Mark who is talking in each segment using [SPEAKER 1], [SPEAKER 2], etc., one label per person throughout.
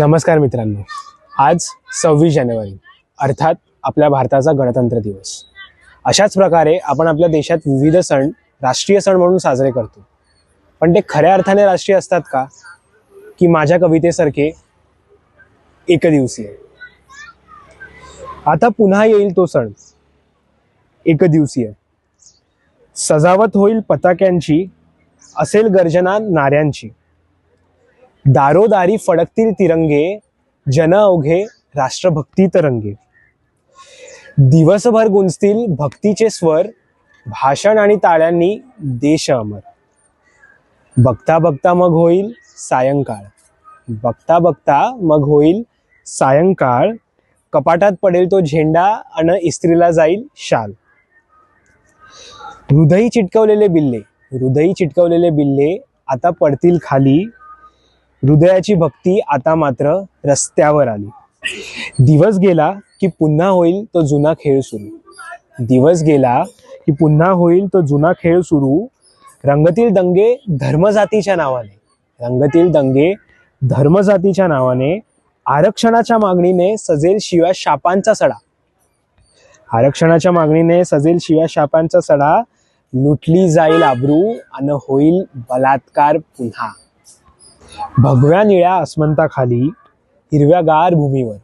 [SPEAKER 1] नमस्कार मित्रांनो. आज सव्वीस जानेवारी अर्थात आपल्या भारताचा गणतंत्र दिवस. अशाच प्रकारे आपण आपल्या देशात विविध सण राष्ट्रीय सण म्हणून साजरे करतो. पण ते खऱ्या अर्थाने राष्ट्रीय असतात का? की माझ्या कवितेसारखे एकदिवसीय आता पुन्हा येईल तो सण. एकदिवसीय सजावट होईल पताक्यांची असेल गर्जना नाऱ्यांची. दारोदारी फडकतील तिरंगे जन अवघे राष्ट्रभक्ती तरंगे. दिवसभर गुंजतील भक्तीचे स्वर भाषण आणि ताळ्यांनी देश अमर. बघता बघता मग होईल सायंकाळ. बघता बघता मग होईल सायंकाळ. कपाटात पडेल तो झेंडा अन इस्त्रीला जाईल शाल. हृदयी चिटकवलेले बिल्ले हृदयी चिटकवलेले बिल्ले आता पडतील खाली. हृदयाची भक्ती आता मात्र रस्त्यावर आली. दिवस गेला की पुन्हा होईल तो जुना खेळ सुरू. दिवस गेला की पुन्हा होईल तो जुना खेळ सुरू. रंगतील दंगे धर्मजातीच्या नावाने. रंगतील दंगे धर्मजातीच्या नावाने आरक्षणाच्या मागणीने सजेल शिव्या शापांचा सडा. आरक्षणाच्या मागणीने सजेल शिव्या शापांचा सडा. लुटली जाईल आबरू आणि होईल बलात्कार पुन्हा. भगव्या निळ्या अस्मंताखाली हिरव्यागार भूमीवर.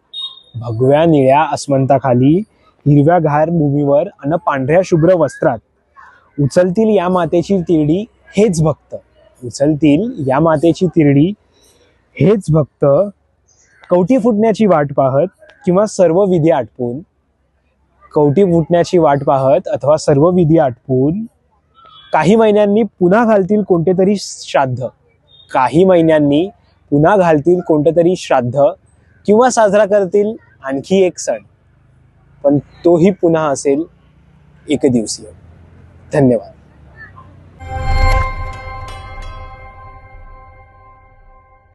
[SPEAKER 1] भगव्या निळ्या अस्मंताखाली हिरव्यागार भूमीवर अन पांढऱ्या शुभ्र वस्त्रात उचलतील या मातेची तिरडी हेच भक्त. उचलतील या मातेची तिरडी हेच भक्त. कवटी फुटण्याची वाट पाहत किंवा सर्व विधी आटपून कवटी फुटण्याची वाट पाहत अथवा सर्व विधी आटपून काही महिन्यांनी पुन्हा घालतील कोणते तरी श्राद्ध. काही महिन्यांनी पुन्हा घालतील कोणतं तरी श्राद्ध किंवा साजरा करतील आणखी एक सण. पण तोही पुन्हा असेल एकदिवसीय. धन्यवाद.